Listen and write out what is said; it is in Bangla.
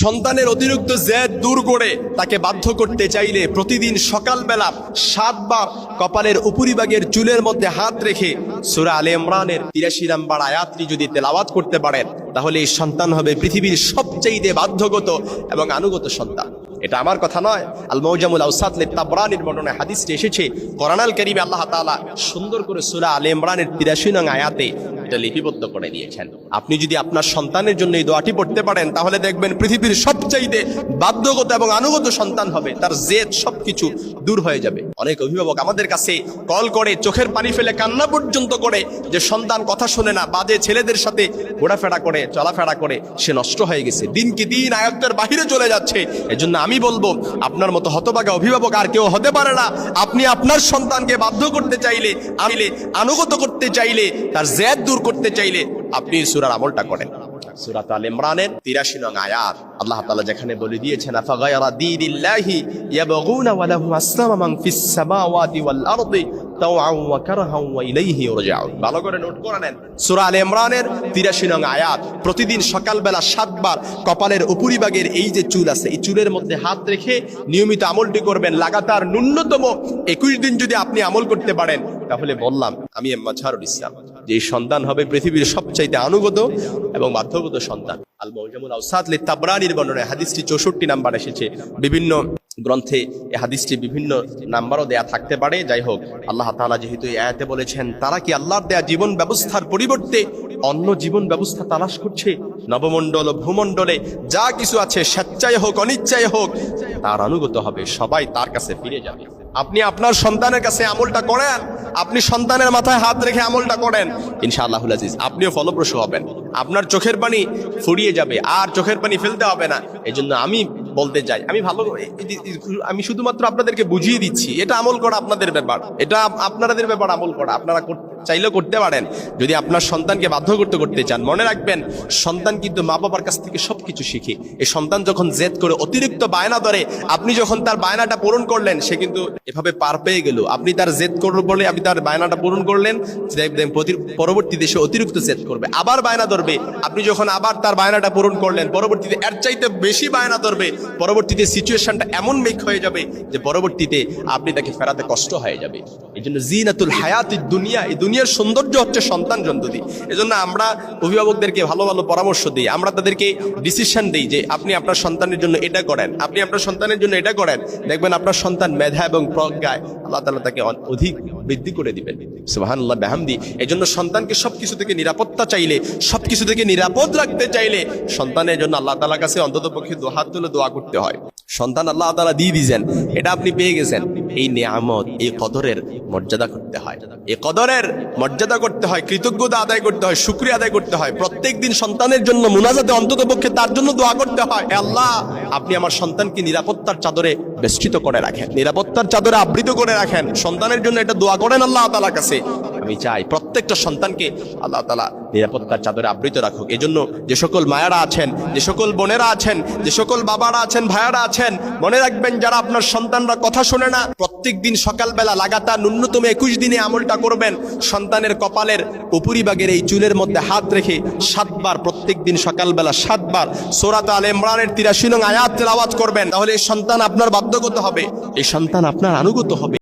সন্তানের অতিরিক্ত জেদ দূর করে তাকে বাধ্য করতে চাইলে প্রতিদিন সকালবেলা সাতবার কপালের উপরিভাগের চুলের মধ্যে হাত রেখে সুরা আলে ইমরানের তিরাশি নাম্বার আয়াতটি যদি তেলাওয়াত করতে পারেন, তাহলে এই সন্তান হবে পৃথিবীর সবচেয়ে বাধ্যগত এবং আনুগত সন্তান। এটা আমার কথা নয়। আল মৌজামুল আউসাদ তাবরানির বর্ণনায় হাদিসটি এসেছে। করানাল করিমে আল্লাহ তাআলা সুন্দর করে সূরা আলে ইমরানের 83 নং আয়াতে এটা লিপিবদ্ধ করে দিয়েছেন। আপনি যদি আপনার সন্তানের জন্য এই দোয়াটি পড়তে পারেন, তাহলে দেখবেন পৃথিবীর সবচাইতে বাধ্যগত এবং আনুগত সন্তান হবে, তার জেদ সবকিছু দূর হয়ে যাবে। অনেক অভিভাবক আমাদের কাছে কল করে, চোখের পানি ফেলে, কান্না পর্যন্ত করে যে সন্তান কথা শোনে না, বাজে ছেলেদের সাথে ঘোরাফেরা করে, চলাফেরা করে, সে নষ্ট হয়ে গেছে। দিন কি দিন আয়ত্তের বাহিরে চলে যাচ্ছে। এজন্য আমি বলব, আপনার মতো হতবাগা অভিভাবক আর কেউ হতে পারে না। আপনি আপনার সন্তানকে বাধ্য করতে চাইলে আনুগত করতে চাইলে, তার জেদ দূর করতে চাইলে আপনি সুরার আমলটা করেন। সুরাত আল ইমরানের 83 নং আয়াত। আল্লাহ তাআলা যেখানে বলে দিয়েছেন, আফাগায়রা দীনিল্লাহি ইয়াবগুনা ওয়া লাহু আসলামা ফিস সামাওয়াতি ওয়াল আরদি তাওআন ওয়া কারহান ওয়া ইলাইহি ইরজাউন ভালো করে নোট করে নেন, সূরা আল ইমরানের 83 নং আয়াত। প্রতিদিন সকালবেলা সাতবার কপালের উপরিভাগের এই যে চুল আছে, এই চুলের মধ্যে হাত রেখে নিয়মিত আমলটি করবেন। লাগাতার ন্যূনতম 21 দিন যদি আপনি আমল করতে পারেন, তাহলে বললাম, আমি মাঝহারুল ইসলাম। যে সন্তান হবে পৃথিবীর সবচাইতে আনুগত এবং বাধ্যগত সন্তান। আল মৌজামুল আউসাদ লি তাবরানির বর্ণনায় হাদিসটি চৌষট্টি নাম্বার এসেছে। বিভিন্ন গ্রন্থে এই হাদিসটি বিভিন্ন নাম্বারও দেয়া থাকতে পারে। যাই হোক, আল্লাহ তাআলা যেহেতু আয়াতে বলেছেন, তারা কি আল্লাহর দেয়া জীবন ব্যবস্থার পরিবর্তে অন্য জীবন ব্যবস্থা তালাশ করছে? নবমণ্ডল ও ভূমণ্ডলে যা কিছু আছে, স্বেচ্ছায় হোক, অনিচ্ছায় হোক, তার অনুগত হবে, সবাই তার কাছে ফিরে যাবে। আপনি আপনার সন্তানের কাছে আমলটা করেন, আপনি সন্তানের মাথায় হাত রেখে আমলটা করেন, ইনশাআল্লাহুল আজিজ, আপনিও ফলপ্রসূ হবেন। আপনার চোখের পানি ফুরিয়ে যাবে, আর চোখের পানি ফেলতে হবে না। এই জন্য আমি বলতে চাই, আমি ভালো আমি শুধুমাত্র আপনাদেরকে বুঝিয়ে দিচ্ছি, এটা আমল করা আপনাদের ব্যাপার। এটা আপ- আপনাদের ব্যাপার আমল করা, আপনারা কর- চাইলেও করতে পারেন। যদি আপনার সন্তানকে বাধ্য করতে করতে চান, মনে রাখবেন, সন্তান কিন্তু মা বাবার কাছ থেকে সবকিছু শিখে। এই সন্তান যখন জেদ করে অতিরিক্ত বায়না ধরে, আপনি যখন তার বায়নাটা পূরণ করলেন, সে কিন্তু এভাবে পার পেয়ে গেল। আপনি তার জেদ করব বলে আপনি তার বায়নাটা পূরণ করলেন পরবর্তী দেশে অতিরিক্ত জেদ করবে, আবার বায়না ধরবে। আপনি যখন আবার তার বায়নাটা পূরণ করলেন, পরবর্তীতে এর চাইতে বেশি বায়না ধরবে, পরবর্তীতে সিচুয়েশনটা এমন মেক হয়ে যাবে যে পরবর্তীতে আপনি তাকে ফেরাতে কষ্ট হয়ে যাবে। এই জন্য জিনাতুল হায়াত দুনিয়া, এই দুনিয়ার সৌন্দর্য হচ্ছে সন্তান জন্ততি এজন্য আমরা অভিভাবকদেরকে ভালো ভালো পরামর্শ দিই। আমরা তাদেরকে ডিসিশন দিই যে আপনি আপনার সন্তানের জন্য এটা করেন, আপনি আপনার সন্তানের জন্য এটা করেন। দেখবেন আপনার সন্তান মেধা এবং প্রজ্ঞায় আল্লাহ তাআলা তাকে অধিক বৃদ্ধি করে দিবেন। সুবহানাল্লাহ, বেহামদি। এই জন্য সন্তানকে সবকিছু থেকে নিরাপত্তা চাইলে, সবকিছু থেকে নিরাপদ রাখতে চাইলে সন্তানের জন্য আল্লাহ তাআলার কাছে অন্তত পক্ষে দোহাত তুলে দোয়া করতে হয়। সন্তান আল্লাহ তালা দিয়ে দিয়েছেন, এটা আপনি পেয়ে গেছেন। এই নিয়ামত, এই কদরের মর্যাদা করতে হয়। এই কদরের মর্যাদা করতে হয়, কৃতজ্ঞতা আদায় করতে হয়, শুক্রিয়া আদায় করতে হয়। প্রত্যেক দিন সন্তানের জন্য মুনাজাতে, অন্তত পক্ষে তার জন্য দোয়া করতে হয়। আল্লাহ, আপনি আমার সন্তানকে নিরাপত্তার চাদরে বেষ্টিত করে রাখেন, নিরাপত্তার চাদরে আবৃত করে রাখেন। সন্তানের জন্য এটা দোয়া করেন আল্লাহ তাআলার কাছে। আমি চাই। প্রত্যেকটা সন্তানকে আল্লাহ তাআলা নিরাপত্তার চাদরে আবৃত রাখুক। এজন্য যে সকল মায়েরা আছেন, যে সকল বোনেরা আছেন, যে সকল বাবারা আছেন, ভাইয়ারা আছেন, মনে রাখবেন যারা আপনার সন্তানরা কথা শোনে না, প্রত্যেক দিন সকালবেলা লাগাতার ন্যূনতম একুশ দিনে আমলটা করবেন। সন্তানের কপালের উপরিভাগের এই চুলের মধ্যে হাত রেখে সাতবার, প্রত্যেক দিন সকালবেলা সাতবার সোরাত আল ইমরানের তিরাশি নং তেলাওয়াত করবেন। তাহলে এই সন্তান আপনার বাধ্যগত হবে, এই সন্তান আপনার আনুগত হবে।